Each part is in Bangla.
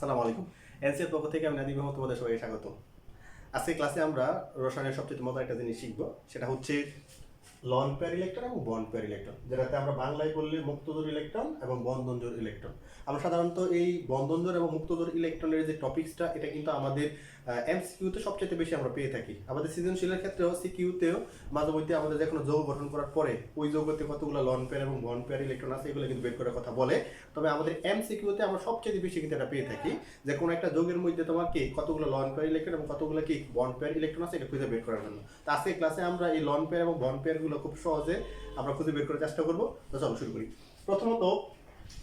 আসসালামু আলাইকুম। এনসিএর পক্ষ থেকে আমি নাদিম মোহাম্মদ তোমাদের সবাই স্বাগত। আজকে ক্লাসে আমরা রসায়নের সবচেয়ে মজার একটা জিনিস শিখব। সেটা হচ্ছে লন পেয়ার ইলেকট্রন এবং বন্ড পেয়ার ইলেকট্রন যেটাতে আমরা বাংলায় বললে মুক্তজোর ইলেকট্রন এবং বন্ধনজোর ইলেকট্রন আমরা সাধারণত এই বন্ধনজোর এবং মুক্তজোর ইলেকট্রনের যে টপিক্সটা এটা কিন্তু আমাদের এমসিকিউতে সবচেয়ে বেশি আমরা পেয়ে থাকি। আমাদের সৃজনশীলের ক্ষেত্রেও সিকিউতেও মাঝে মধ্যে আমাদের যে কোনো যৌগ গঠন করার পরে, ওই যৌগতে কতগুলো লন পেয়ার এবং বন পেয়ার ইলেকট্রন আছে, এগুলো কিন্তু বের করার কথা বলে। তবে আমাদের এমসিকিউতে আমরা সবচেয়ে বেশি কিন্তু এটা পেয়ে থাকি। যে কোনো একটা যৌগের মধ্যে তোমার কতগুলো লন পেয়ার ইলেকট্রন এবং কতগুলো কি বন পেয়ার ইলেকট্রন আছে, এটা খুঁজে বের করার জন্য। তো আজকে ক্লাসে আমরা এই লন পেয়ার এবং বন পেয়ারগুলো খুব সহজে আমরা খুঁজে বের করার চেষ্টা করব। তো চলো শুরু করি। প্রথমত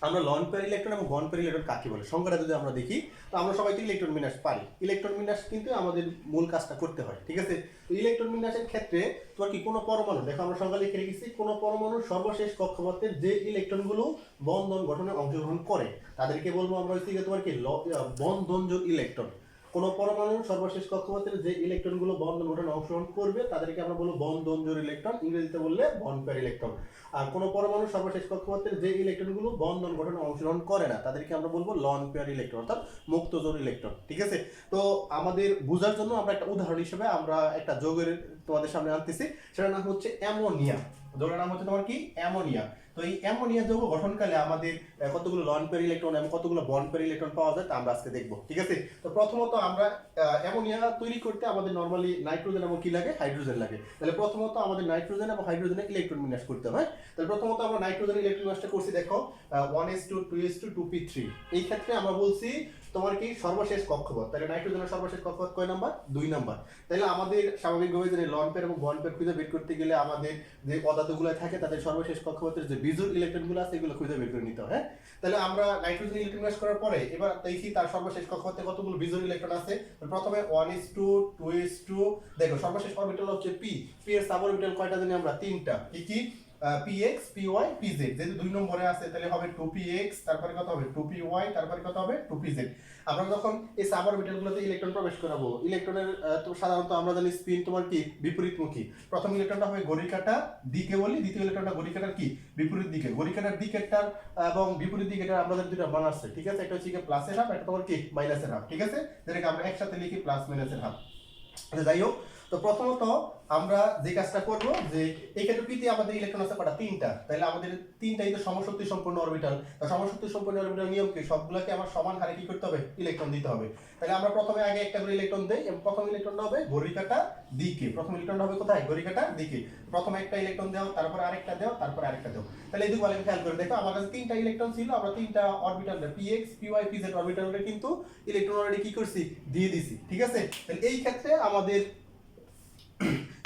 আমরা লন পেয়ার ইলেকট্রন এবং বন পেয়ার ইলেকট্রন কাকে বলে? সংখ্যাটা যদি আমরা দেখি, তো আমরা সবাই তো ইলেকট্রন বিন্যাস পারি। ইলেকট্রন বিন্যাস কিন্তু আমাদের মূল কাজটা করতে হয়, ঠিক আছে? তো ইলেকট্রন বিন্যাসের ক্ষেত্রে তোমার কি কোনো পরমাণু, দেখো আমরা সংখ্যা লিখে রেখেছি, কোনো পরমাণু সর্বশেষ কক্ষপথের যে ইলেকট্রনগুলো বন্ধন গঠনে অংশগ্রহণ করে, তাদেরকে বলব আমরা হচ্ছে তোমার কি বন্ধনযোগ ইলেকট্রন কোন পরমাণুর সর্বশেষ কক্ষপথের যে ইলেকট্রনগুলো বন্ধন গঠনে অংশগ্রহণ করবে, তাদেরকে আমরা বলব বন্ধনজোর ইলেকট্রন, ইংরেজিতে বললে বন্ড পেয়ার ইলেকট্রন। আর কোন পরমাণুর সর্বশেষ কক্ষপথের যে ইলেকট্রনগুলো বন্ধন গঠনে অংশগ্রহণ করে না, তাদেরকে আমরা বলব লন পেয়ার ইলেকট্রন, অর্থাৎ মুক্ত মুক্তজোর ইলেকট্রন, ঠিক আছে? তো আমাদের বোঝার জন্য আমরা একটা উদাহরণ হিসেবে আমরা একটা যোগের তোমাদের সামনে আনতেছি, সেটার নাম হচ্ছে অ্যামোনিয়া। যোগের নাম হচ্ছে তোমার কি? অ্যামোনিয়া। তো এই অ্যামোনিয়া যৌগ গঠনকালে আমাদের কতগুলো লন পেয়ার ইলেকট্রন এবং কতগুলো বন পেয়ার ইলেকট্রন পাওয়া যায় তা আমরা আজকে দেখব, ঠিক আছে? তো প্রথমত আমরা অ্যামোনিয়া তৈরি করতে আমাদের নর্মালি নাইট্রোজেন এবং কি লাগে? হাইড্রোজেন লাগে। তাহলে প্রথমত আমাদের নাইট্রোজেন এবং হাইড্রোজেনে ইলেকট্রন বিন্যাস করতে হয়? তাহলে প্রথমত আমরা নাইট্রোজেন ইলেকট্রন বিন্যাসটা করছি, দেখো one S two two S two two P three এই ক্ষেত্রে আমরা বলছি তোমার কি সর্বশেষ কক্ষপথ? তাহলে নাইট্রোজেনের সর্বশেষ কক্ষপথ কয় নাম্বার? দুই নাম্বার। তাহলে আমাদের স্বাভাবিকভাবে যে লন পেয়ার এবং বন্ড পেয়ার খুঁজে বের করতে গেলে আমাদের যে পদার্থগুলো থাকে, তাদের সর্বশেষ কক্ষপথের যে বিজুর ইলেকট্রনগুলো আছে, এগুলো খুঁজে বের করে নিতে হয় হ্যাঁ? তাহলে আমরা নাইট্রোজেন ইলেকট্রন ম্যাচ করার পরে এবার দেখি তার সর্বশেষ কক্ষপথে কতগুলো বিজুর ইলেকট্রন আছে। প্রথমে one S two two S two দেখো সর্বশেষ অরবিটাল হচ্ছে পি পি এর সাব অরবিটাল কয়টা জানি আমরা? তিনটা। কি কি? P X P Y P Z যেহেতু দুই নম্বরে আছে, তাহলে হবে টু পি এক্স তারপরে কত হবে? টু পি ওয়াই তারপরে কত হবে? টু পি জেড আমরা যখন এই সাব অরবিটালগুলোতে ইলেকট্রন প্রবেশ করাবো ইলেকট্রনের তো সাধারণত আমরা জানি স্পিন তোমার কি? বিপরীতমুখী। প্রথম ইলেকট্রনটা হবে ঘড়ি কাটা দিকে বলি, দ্বিতীয় ইলেকট্রনটা ঘড়ি কাটার কি? বিপরীত দিকে। ঘড়ি কাটার একটা এবং বিপরীত দিকেরটার আমাদের দুটো মান আছে, ঠিক আছে? একটা হচ্ছে কি প্লাসের হাফ একটা তোমার কি? মাইনাসের হাফ ঠিক আছে? যেটাকে আমরা একসাথে লিখি প্লাস মাইনাসের হাফ যাই হোক তো প্রথমত আমরা যে কাজটা করব, যে এই ক্ষেত্রে পিতে আমাদের ইলেকট্রন আছে কটা? তিনটা। তাহলে আমাদের তিনটাই তো সমশক্তি সম্পন্ন অরবিটাল সমশক্তি সম্পন্ন অরবিটাল নিয়ম কি? সবগুলোকে আমার সমান হারে কি করতে হবে? ইলেকট্রন দিতে হবে। তাহলে আমরা প্রথমে আগে একটা করে ইলেকট্রন দেই, এবং প্রথম ইলেকট্রনটা হবে ঘড়ি কাটা দিকে। প্রথম ইলেকট্রনটা হবে কোথায়? ঘড়ি কাটা দিকে। প্রথমে একটা ইলেকট্রন দাও, তারপর আরেকটা দাও, তারপর আরেকটা দাও। তাহলে এই দুটো খেয়াল করে দেখো, আমার কাছে তিনটা ইলেকট্রন ছিল, আমরা তিনটা orbital p x p y p z অরবিটালটা কিন্তু ইলেকট্রন অলরেডি কি করছি? দিয়ে দিছি। ঠিক আছে? তাহলে এই ক্ষেত্রে আমাদের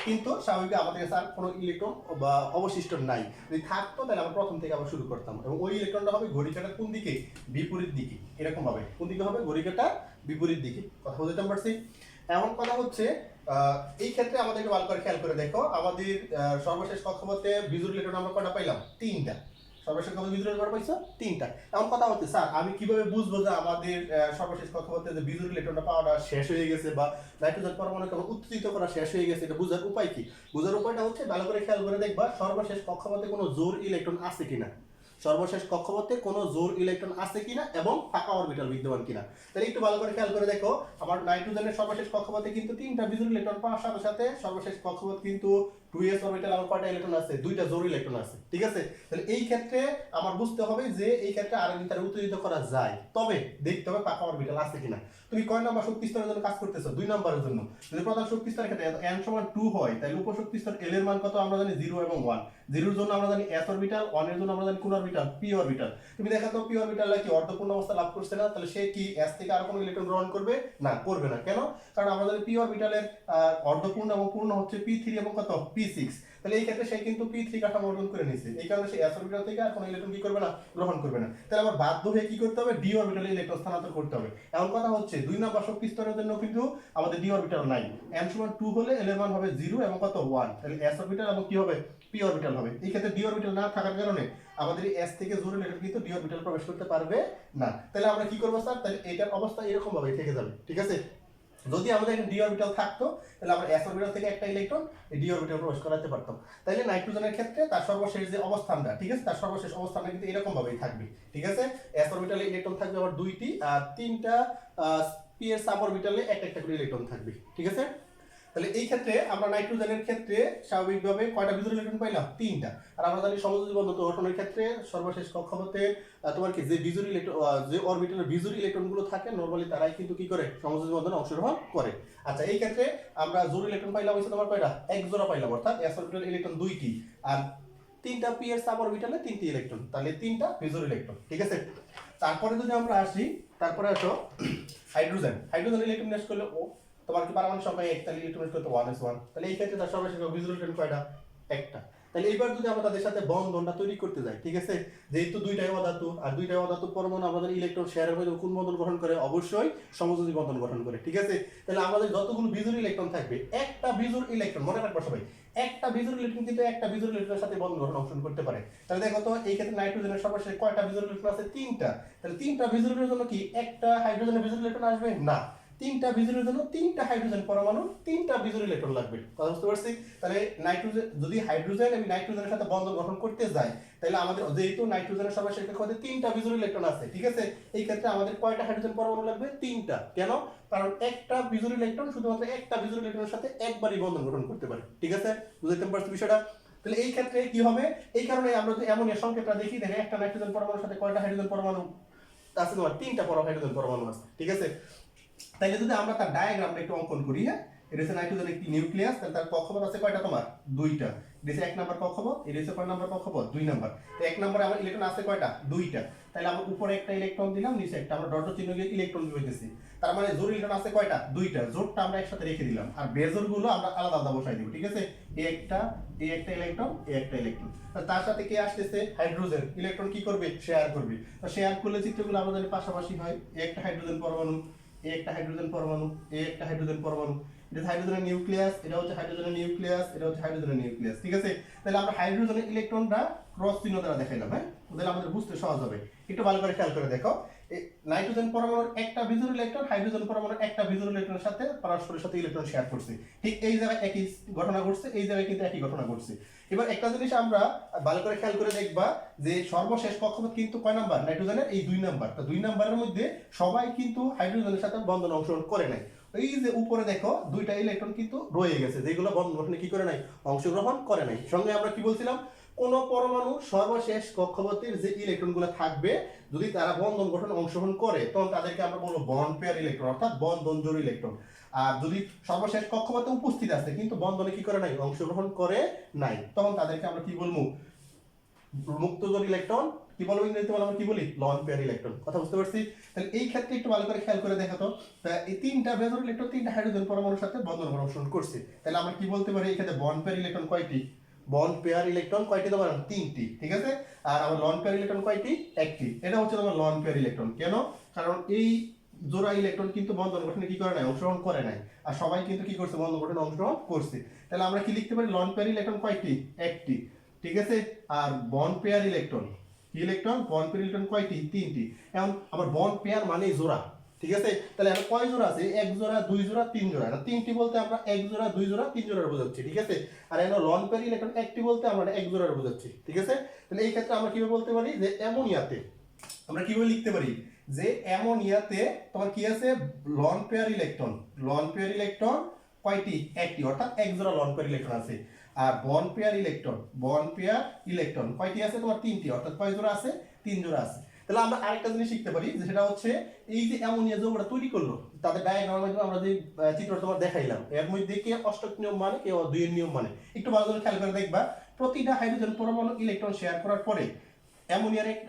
কিন্তু স্বাভাবিক আমাদের কাছে আর কোনো ইলেকট্রন বা অবশিষ্ট নাই। যদি থাকতো, তাহলে আমরা প্রথম থেকে আবার শুরু করতাম। এবং ওই ইলেকট্রনটা হবে ঘড়ি কাটার কোন দিকে? বিপরীত দিকে। এরকম হবে কোন দিকে হবে? ঘড়ি কাটার বিপরীত দিকে। কথা বলতে পারছি? এমন কথা হচ্ছে এই ক্ষেত্রে আমাদেরকে ভালো করে খেয়াল করে দেখো। আমাদের সর্বশেষ কক্ষপথে বিজুর ইলেকট্রন আমরা কটা পাইলাম? তিনটা। সর্বশেষ কক্ষপথে বিজুর ইলেকট্রন পাইছো? তিনটা। এমন কথা হচ্ছে, স্যার, আমি কীভাবে বুঝব যে আমাদের সর্বশেষ কক্ষপথে যে বিজুর ইলেকট্রনটা পাওয়াটা শেষ হয়ে গেছে বা নাইট্রোজেন পরমাণুকে আমার উত্তেজিত করা শেষ হয়ে গেছে, এটা বোঝার উপায় কি? বোঝার উপায়টা হচ্ছে, ভালো করে খেয়াল করে দেখবা, সর্বশেষ কক্ষপথে কোনো জোর ইলেকট্রন আছে কিনা? সর্বশেষ কক্ষপথে কোনো জোর ইলেকট্রন আছে কিনা এবং ফাঁকা অরবিটাল বিদ্যমান কিনা? তাহলে একটু ভালো করে খেয়াল করে দেখো, আমার নাইট্রোজেনের সর্বশেষ কক্ষপথে কিন্তু তিনটা বিজুর ইলেকট্রন পাওয়ার সাথে সাথে সর্বশেষ কক্ষপথ কিন্তু টু এস অরবিটাল আমার কয়টা ইলেকট্রন আছে, দুইটা জোর ইলেকট্রন আছে, ঠিক আছে? তাহলে এই ক্ষেত্রে আমার বুঝতে হবে যে এই ক্ষেত্রে আরেকদিন তার উত্তেজিত করা যায়। তবে দেখতে হবে পাকা অরবিটাল আছে কিনা। তুমি কয় নাম্বার শক্তি স্তরের জন্য কাজ করতেছো? দুই নাম্বারের জন্য। যদি প্রধান শক্তি স্তরের ক্ষেত্রে এন সমান টু হয়, তাহলে উপশক্তি স্তর এল এর মান কত? আমরা জানি জিরো এবং ওয়ান জিরোর জন্য আমরা জানি এস অরবিটাল ওয়ানের জন্য আমরা জানি কোন অরবিটাল পি অরবিটাল তুমি দেখা তো পি অরবিটাল কি অর্ধপূর্ণ অবস্থা লাভ করছে না? তাহলে সে কি এস থেকে আর কোনো ইলেকট্রন গ্রহণ করবে? না করবে না। কেন? কারণ আমরা জানি পি অরবিটালের অর্ধপূর্ণ এবং পূর্ণ হচ্ছে পি থ্রি এবং কত? পি সিক্স তাহলে এই ক্ষেত্রে সে কিন্তু পি থ্রি কাঠামো অর্জন করে নিচ্ছে এই কারণে সে এস অরবিটাল থেকে আর কোনো ইলেকট্রন কি করবে না, গ্রহণ করবে না। তাহলে আমার বাধ্য হয়ে কি করতে হবে? ডি অরবিটালে ইলেকট্রন স্থানান্তর করতে হবে। এমন কথা হচ্ছে, দুই নাম্বার শক্তি স্তরের জন্য কিন্তু আমাদের ডি অরবিটাল নাই। এন সমান টু হলে এল হবে জিরো এবং কত? ওয়ান তাহলে এস অরবিটাল এবং কি হবে? পি অরবিটাল হবে। এই ক্ষেত্রে ডি অরবিটাল না থাকার কারণে আমাদের এস থেকে জোর ইলেকট্রন কিন্তু ডি অরবিটাল প্রবেশ করতে পারবে না। তাহলে আমরা কি করব স্যার তাহলে এটার অবস্থা এরকম ভাবে থেকে যাবে। ঠিক আছে? যদি আমাদের এখানে ডি অরবিটাল থাকতো, তাহলে আমরা এস অরবিটাল থেকে একটা ইলেকট্রন ডি অরবিটাল প্রবেশ করাতে পারতাম। তাহলে নাইট্রোজেনের ক্ষেত্রে তার সর্বশেষ যে অবস্থানটা, ঠিক আছে? তার সর্বশেষ অবস্থানটা কিন্তু এরকম ভাবেই থাকবে, ঠিক আছে? এস অরবিটালে ইলেকট্রন থাকবে আবার দুইটি, আর তিনটা পি এর সাব অরবিটালে একটা একটা করে ইলেকট্রন থাকবে, ঠিক আছে? তাহলে এই ক্ষেত্রে আমরা নাইট্রোজেনের ক্ষেত্রে স্বাভাবিকভাবে কয়টা বিজুর ইলেকট্রন পাইলাম? তিনটা। আর আমরা জানি সমযোজী বন্ধন গঠনের ক্ষেত্রে সর্বশেষ কক্ষপথে তোমার কি যে বিজুর ইলেকট্রন যে অরবিটালের বিজুর ইলেকট্রনগুলো থাকে নরমালি তারাই কিন্তু কি করে? সমযোজী বন্ধনে অংশগ্রহণ করে। আচ্ছা এই ক্ষেত্রে আমরা জোর ইলেকট্রন পাইলাম হচ্ছে তোমার কয়টা? এক জোড়া পাইলাম, অর্থাৎ এস অরবিটাল ইলেকট্রন দুইটি। আর তিনটা পি এর সাব অরবিটালে তিনটি ইলেকট্রন তাহলে তিনটা বিজুর ইলেকট্রন, ঠিক আছে? তারপরে যদি আমরা আসি, তারপরে আসো হাইড্রোজেন হাইড্রোজেন ইলেকট্রন নেস করলে ও তোমার কি পারমাণবিক সংখ্যা এক? তাহলে ইলেকট্রন করতে ওয়ান এস ওয়ান তাহলে এই ক্ষেত্রে তার সর্বশেষ বিজুর ইলেকট্রন কয়টা? একটা। তাহলে এবার যদি আমরা তাদের সাথে বন্ধনটা তৈরি করতে যাই, ঠিক আছে? যেহেতু দুইটাই অধাতু, আর দুইটাই অধাতু পরমাণু আমাদের ইলেকট্রন শেয়ারের মধ্যে কোন বন্ধন গঠন করে? অবশ্যই সমযোজী বন্ধন গঠন করে, ঠিক আছে? তাহলে আমাদের যতগুলো বিজুর ইলেকট্রন থাকবে, একটা বিজুর ইলেকট্রন মনে রাখবা সবাই, একটা বিজুর ইলেকট্রন কিন্তু একটা বিজুর ইলেকট্রনের সাথে বন্ধন গঠন অংশগ্রহণ করতে পারে। তাহলে দেখো তো, এই ক্ষেত্রে নাইট্রোজেনের সর্বশেষে কয়টা বিজুর ইলেকট্রন আছে? তিনটা। তাহলে তিনটা বিজুরের জন্য কি একটা হাইড্রোজেনের বিজুর ইলেকট্রন আসবে? না। তিনটা বিজুরের জন্য তিনটা হাইড্রোজেন পরমাণু তিনটা বিজুর ইলেকট্রন লাগবে। কথা বুঝতে পারছি? তাহলে নাইট্রোজেন যদি হাইড্রোজেন এবং নাইট্রোজেনের সাথে বন্ধন গঠন করতে যায়, তাহলে আমাদের যেহেতু নাইট্রোজেনের সর্বশেষ কক্ষপথে তিনটা বিজুর ইলেকট্রন আছে, ঠিক আছে? এই ক্ষেত্রে আমাদের কয়টা হাইড্রোজেন পরমাণু লাগবে? তিনটা। কেন? কারণ একটা বিজুর ইলেকট্রন শুধুমাত্র একটা বিজুর ইলেকট্রনের সাথে একবারই বন্ধন গঠন করতে পারে, ঠিক আছে? বুঝতে পারছি বিষয়টা? তাহলে এই ক্ষেত্রে কি হবে? এই কারণে আমরা যদি এমন সংকেতটা দেখি দেখে একটা নাইট্রোজেন পরমাণুর সাথে কয়টা হাইড্রোজেন পরমাণু আছে তোমার? তিনটা পর হাইড্রোজেন পরমাণু আছে, ঠিক আছে? তাইলে যদি আমরা তার ডায়াগ্রামটা একটু অঙ্কন করি হ্যাঁ? এটা হচ্ছে নাইট্রোজেন একটি নিউক্লিয়াস তাহলে তার কক্ষপথ আছে কয়টা তোমার? দুইটা। এটা এক নাম্বার কক্ষপথ এটা হচ্ছে কয় নাম্বার কক্ষপথ? দুই নাম্বার। তো এক নম্বরে আমার ইলেকট্রন আছে কয়টা? দুইটা। তাহলে আমরা উপরে একটা ইলেকট্রন দিলাম, নিচে একটা। আমরা ডট চিহ্ন দিয়ে ইলেকট্রন দিতেছি। তার মানে জোর ইলেকট্রন আছে কয়টা? দুইটা। জোরটা আমরা একসাথে রেখে দিলাম। আর বেজোরগুলো আমরা আলাদা আলাদা বসাই দিব, ঠিক আছে? এ একটা এই একটা ইলেকট্রন এই একটা ইলেকট্রন তার সাথে কে আসতেছে? হাইড্রোজেন ইলেকট্রন কি করবে? শেয়ার করবে। শেয়ার করলে চিত্রগুলো আমাদের পাশাপাশি হয়। একটা হাইড্রোজেন পরমাণু। এই একটা হাইড্রোজেন পরমাণু এই একটা হাইড্রোজেন পরমাণু। এটা হাইড্রোজেনের নিউক্লিয়াস এটা হচ্ছে হাইড্রোজেনের নিউক্লিয়াস এটা হচ্ছে হাইড্রোজেনের নিউক্লিয়াস ঠিক আছে? তাহলে আমরা হাইড্রোজেনের ইলেকট্রনটা ক্রস চিহ্ন দ্বারা দেখাইলাম হ্যাঁ? তাহলে আমাদের বুঝতে সহজ হবে। একটু ভালো করে খেয়াল করে দেখো। নাইট্রোজেন পরমাণুর একটা বিজুর ইলেকট্রন, হাইড্রোজেন পরমাণুর একটা বিজুর ইলেকট্রনের সাথে পরস্পরের সাথে ইলেকট্রন শেয়ার করছে। ঠিক এই জায়গায় একই ঘটনা ঘটছে, এই জায়গায় কিন্তু একই ঘটনা ঘটছে। এবার একটা জিনিস আমরা ভালো করে খেয়াল করে দেখবা যে সর্বশেষ কক্ষপথ কিন্তু কয় নাম্বার? নাইট্রোজেনের এই দুই নাম্বার। তো দুই নাম্বারের মধ্যে সবাই কিন্তু হাইড্রোজেনের সাথে বন্ধন অংশগ্রহণ করে নাই। এই যে উপরে দেখো, দুইটা ইলেকট্রন কিন্তু রয়ে গেছে। যেগুলো বন্ধন গঠনে কি করে নাই? অংশগ্রহণ করে নাই। সঙ্গে আমরা কি বলছিলাম? কোন পরমাণু সর্বশেষ কক্ষপথের যে ইলেকট্রনগুলো থাকবে, যদি তারা বন্ধন গঠন অংশগ্রহণ করে, তখন তাদেরকে আমরা বলব বন্ড পেয়ার ইলেকট্রন, অর্থাৎ বন্ধন জোড় ইলেকট্রন। আর যদি সর্বশেষ কক্ষপথে উপস্থিত আছে, কিন্তু বন্ধনে কি করে নাই, অংশগ্রহণ করে নাই, তখন তাদেরকে আমরা কি বলব? মুক্ত জোড় ইলেকট্রন। কি বলব ইংরেজিতে বলে আমরা কি বলি? Lone pair electron. কথা বুঝতে পারছি? তাহলে এই ক্ষেত্রে একটু ভালো করে খেয়াল করে দেখাতো এই তিনটা বেজর ইলেকট্রন, তিনটা হাইড্রোজেন পরমাণুর সাথে বন্ধন অংশগ্রহণ করছে। তাহলে আমরা কি বলতে পারি এখানে বন্ড পেয়ার ইলেকট্রন কয়টি? বন্ড পেয়ার ইলেকট্রন কয়টি তোমার? তিনটি, ঠিক আছে? আর আমার লন পেয়ার ইলেকট্রন কয়টি? একটি। এটা হচ্ছে তোমার লন পেয়ার ইলেকট্রন কেন? কারণ এই জোড়া ইলেকট্রন কিন্তু বন্ধন গঠনে কি করে নাই? অংশগ্রহণ করে নাই। আর সবাই কিন্তু কি করছে? বন্ধন গঠনে অংশগ্রহণ করছে। তাহলে আমরা কি লিখতে পারি? লন পেয়ার ইলেকট্রন কয়টি? একটি। ঠিক আছে? আর bond pair electron electron bond pair electron কয়টি? তিনটি। এখন, আমার বন্ড পেয়ার মানে জোড়া। ঠিক আছে? তাহলে এখন কয় জোড়া আছে? এক জোড়া, দুই জোড়া, তিন জোড়া। না তিনটি বলতে আমরা এক জোড়া, দুই জোড়া, তিন জোড়ার বোঝাচ্ছি, ঠিক আছে? আর এখন লন পেয়ার ইলেকট্রন একটি বলতে আমরা এক জোড়ার বোঝাচ্ছি, ঠিক আছে? তাহলে এই ক্ষেত্রে আমরা কীভাবে বলতে পারি যে অ্যামোনিয়াতে? আমরা কীভাবে লিখতে পারি যে অ্যামোনিয়াতে তোমার কি আছে? Lone pair electron lone pair electron কয়টি? একটি, অর্থাৎ এক জোড়া লন পেয়ার ইলেকট্রন আছে। আর bond pair electron, bond pair electron কয়টি আছে? তোমার তিনটি, অর্থাৎ কয় জোড়া আছে? তিন জোড়া আছে। তাহলে আমরা আরেকটা জিনিস শিখতে পারি সেটা হচ্ছে এই যে অ্যামোনিয়া যৌগটা তৈরি করল, তাদের ডায়াগ্রামের আমরা যে চিত্রটা তোমার দেখাইলাম, এর মধ্যে কে অষ্টক নিয়ম মানে কেউ দুইয়ের নিয়ম মানে। একটু ভালো করে খেয়াল করে দেখবা, প্রতিটা হাইড্রোজেন পরমাণু ইলেকট্রন শেয়ার করার পরে, অ্যামোনিয়ার এক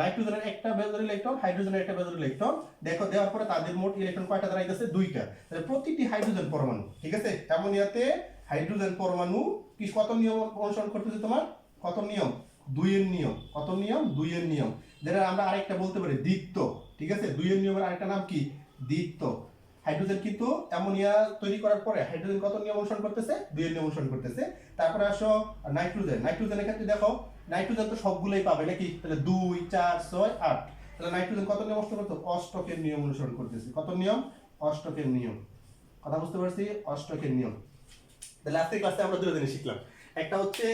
নাইট্রোজেনের একটা বেজর ইলেকট্রন, হাইড্রোজেনের একটা বেজর ইলেকট্রন, দেখো দেওয়ার পরে তাদের মোট ইলেকট্রন কয়টা দাঁড়াইতেছে? দুইটা। তাহলে প্রতিটি হাইড্রোজেন পরমাণু, ঠিক আছে? অ্যামোনিয়াতে হাইড্রোজেন পরমাণু কি, কত নিয়ম অনুসরণ করতেছে তোমার? কত নিয়ম? দুইয়ের নিয়ম। কত নিয়ম? দুইয়ের নিয়ম। যেটা আমরা আরেকটা বলতে পারি, দ্বিত্ব। ঠিক আছে? দুইয়ের নিয়মের আরেকটা নাম কি? দ্বিত্ব। হাইড্রোজেন কিন্তু অ্যামোনিয়া তৈরি করার পরে হাইড্রোজেন কত নিয়ম অনুসরণ করতেছে? দুইয়ের নিয়ম অনুসরণ করতেছে। তারপরে আসো নাইট্রোজেন। নাইট্রোজেনের ক্ষেত্রে দেখো, নাইট্রোজেন তো সবগুলোই পাবে নাকি? তাহলে দুই, চার, ছয়, আট। তাহলে নাইট্রোজেন কত নিয়ম অনুসরণ করতো? অষ্টকের নিয়ম অনুসরণ করতেছে। কত নিয়ম? অষ্টকের নিয়ম। কথা বুঝতে পারছি? অষ্টকের নিয়ম। তাহলে আজকের ক্লাসে আমরা দুটো জিনিস শিখলাম। একটা হচ্ছে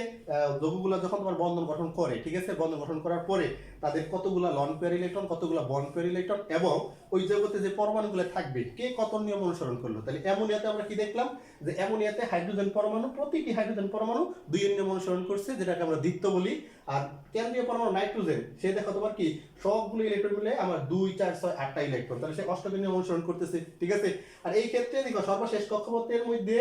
যৌগগুলো যখন তোমার বন্ধন গঠন করে, ঠিক আছে? বন্ধন গঠন করার পরে তাদের কতগুলা লন পেয়ার ইলেকট্রন কতগুলা বন পেয়ার ইলেকট্রন এবং ওই জগতে যে পরমাণুগুলো থাকবে, কে কত নিয়ম অনুসরণ করল? তাহলে অ্যামোনিয়াতে আমরা কি দেখলাম? যে অ্যামোনিয়াতে হাইড্রোজেন পরমাণু, প্রতিটি হাইড্রোজেন পরমাণু দুই নিয়ম অনুসরণ করছে, যেটাকে আমরা দ্বিত্ব বলি। আর কেন্দ্রীয় পরমাণু নাইট্রোজেন সে দেখো তোমার কি? সবগুলো ইলেকট্রন মিলে আমার দুই, চার, ছয়, আটটা ইলেকট্রন তাহলে সে অষ্টকের নিয়ম অনুসরণ করতেছে, ঠিক আছে? আর এই ক্ষেত্রে দেখো সর্বশেষ কক্ষপথের মধ্যে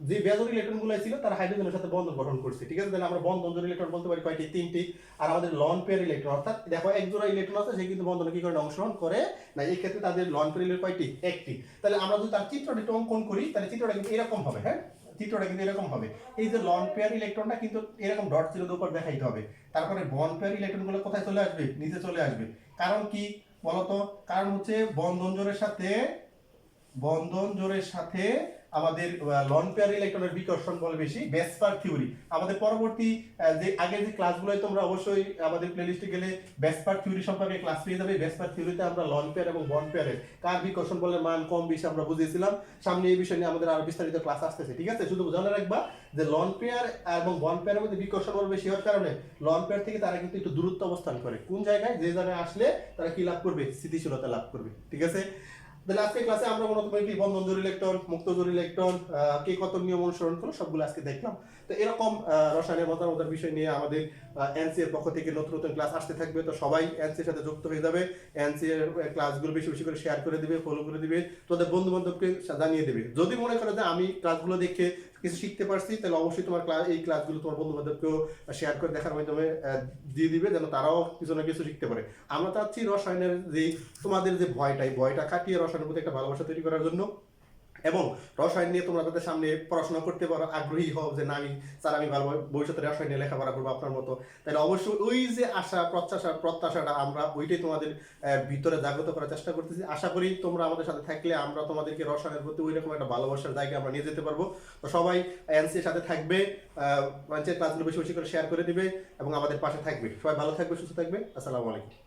যে বেজর ইলেকট্রনগুলো ছিল, তারা হাইড্রোজেনের সাথে বন্ধন গঠন করছে। ঠিক আছে? তাহলে আমরা বন্ধন ইলেকট্রন বলতে পারি কয়টি? তিনটি। আর আমাদের লন পেয়ার ইলেকট্রন অর্থাৎ দেখো এক জোড়া ইলেকট্রন আছে, সে কিন্তু বন্ধনে কি করে অংশগ্রহণ করে? না, এই ক্ষেত্রে তাদের লন পেয়ার ইলেকট্রন কয়টি? একটি। তাহলে আমরা যদি তার চিত্রটা একটু অঙ্কন করি, তাহলে চিত্রটা কিন্তু এরকম হবে হ্যাঁ? চিত্রটা কিন্তু এরকম হবে। এই যে লন পেয়ার ইলেকট্রনটা কিন্তু এরকম ডট জিরোর উপর দেখাইতে হবে। তারপরে বন পেয়ার ইলেকট্রনগুলো কোথায় চলে আসবে? নিচে চলে আসবে। কারণ কি? বলতো? কারণ হচ্ছে বন্ধন জোড়ের সাথে, বন্ধন জোড়ের সাথে আমাদের লন পেয়ার ইলেকট্রনের বিকর্ষণ বল বেশি বেসপার থিওরি আমাদের পরবর্তী যে আগের যে ক্লাসগুলোয় তোমরা অবশ্যই আমাদের প্লেলিস্টে গেলে বেসপার থিওরি সম্পর্কে ক্লাস পেয়ে যাবে। বেসপার থিওরিতে আমরা লন পেয়ার এবং বন পেয়ারের কার বিকর্ষণ বলের মান কম বেশি আমরা বুঝিয়েছিলাম। সামনে এই বিষয় নিয়ে আমাদের আরও বিস্তারিত ক্লাস আসতেছে, ঠিক আছে? শুধু জানা রাখবা যে লন পেয়ার এবং বন পেয়ারের মধ্যে বিকর্ষণ বল বেশি হওয়ার কারণে লন পেয়ার থেকে তারা কিন্তু একটু দূরত্ব অবস্থান করে। কোন জায়গায় যে জায়গায় আসলে তারা কি লাভ করবে? স্থিতিশীলতা লাভ করবে, ঠিক আছে? তাহলে আজকে ক্লাসে আমরা মূলত বন্ধন জোর ইলেকট্রন মুক্ত জোর ইলেকট্রন কে কত নিয়ম অনুসরণ করল সবগুলো আজকে দেখলাম। তো এরকম রসায়নের মতামতের বিষয় নিয়ে আমাদের এনসি এর পক্ষ থেকে নতুন নতুন ক্লাস আসতে থাকবে। তো সবাই এনসি এর সাথে যুক্ত হয়ে যাবে। এনসি এর ক্লাসগুলো বেশি বেশি করে শেয়ার করে দিবে ফলো করে দিবে। তোদের বন্ধু বান্ধবকে জানিয়ে দেবে। যদি মনে করো যে আমি ক্লাসগুলো দেখে কিছু শিখতে পারছি, তাহলে অবশ্যই তোমার ক্লাস এই ক্লাসগুলো তোমার বন্ধু বান্ধবকেও শেয়ার করে দেখার মাধ্যমে দিয়ে দিবে যেন তারাও কিছু না কিছু শিখতে পারে। আমরা চাচ্ছি রসায়নের যে, তোমাদের যে ভয়টা এই ভয়টা কাটিয়ে রসায়নের প্রতি একটা ভালোবাসা তৈরি করার জন্য। এবং রসায়ন নিয়ে তোমরা তাদের সামনে পড়াশোনা করতে পারো, আগ্রহী হও যে না, আমি, স্যার, আমি ভালো ভবিষ্যতে রসায়ন নিয়ে লেখাপড়া করব আপনার মতো। তাহলে অবশ্যই ওই যে আশা, প্রত্যাশা, প্রত্যাশাটা আমরা ওইটাই তোমাদের ভিতরে জাগ্রত করার চেষ্টা করতেছি। আশা করি তোমরা আমাদের সাথে থাকলে আমরা তোমাদেরকে রসায়নের প্রতি ওই রকম একটা ভালোবাসার জায়গায় আমরা নিয়ে যেতে পারব। তো সবাই এনসির সাথে থাকবে মঞ্চের ক্লাসগুলো বেশি বেশি করে শেয়ার করে দিবে এবং আমাদের পাশে থাকবে। সবাই ভালো থাকবে, সুস্থ থাকবে। আসসালামু আলাইকুম।